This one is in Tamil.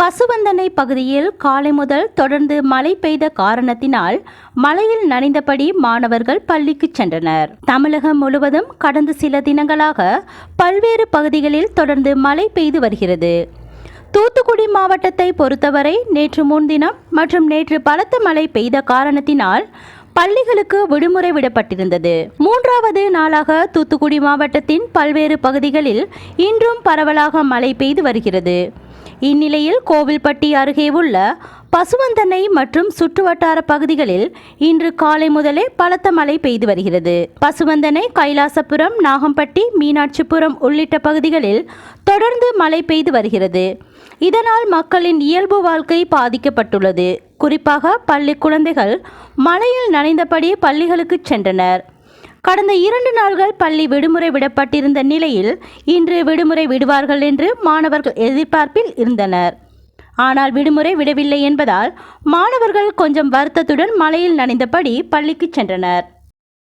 பசுவந்தனை பகுதியில் காலை முதல் தொடர்ந்து மழை பெய்த காரணத்தினால் மழையில் நனைந்தபடி மாணவர்கள் பள்ளிக்கு சென்றனர். தமிழகம் முழுவதும் கடந்த சில தினங்களாக பல்வேறு பகுதிகளில் தொடர்ந்து மழை பெய்து வருகிறது. தூத்துக்குடி மாவட்டத்தை பொறுத்தவரை நேற்று முன்தினம் மற்றும் நேற்று பலத்த மழை பெய்த காரணத்தினால் பள்ளிகளுக்கு விடுமுறை விடப்பட்டிருந்தது. மூன்றாவது நாளாக தூத்துக்குடி மாவட்டத்தின் பல்வேறு பகுதிகளில் இன்றும் பரவலாக மழை பெய்து வருகிறது. இந்நிலையில் கோவில்பட்டி அருகே உள்ள பசுவந்தனை மற்றும் சுற்றுவட்டார பகுதிகளில் இன்று காலை முதலே பலத்த மழை பெய்து வருகிறது. பசுவந்தனை கைலாசபுரம் நாகம்பட்டி மீனாட்சிபுரம் உள்ளிட்ட பகுதிகளில் தொடர்ந்து மழை பெய்து வருகிறது. இதனால் மக்களின் இயல்பு வாழ்க்கை பாதிக்கப்பட்டுள்ளது. குறிப்பாக பள்ளி குழந்தைகள் மழையில் நனைந்தபடி பள்ளிகளுக்கு சென்றனர். கடந்த இரண்டு நாள்கள் பள்ளி விடுமுறை விடப்பட்டிருந்த நிலையில் இன்று விடுமுறை விடுவார்கள் என்று மாணவர்கள் எதிர்பார்ப்பில் இருந்தனர். ஆனால் விடுமுறை விடவில்லை என்பதால் மாணவர்கள் கொஞ்சம் வருத்தத்துடன் மழையில் நனைந்தபடி பள்ளிக்கு சென்றனர்.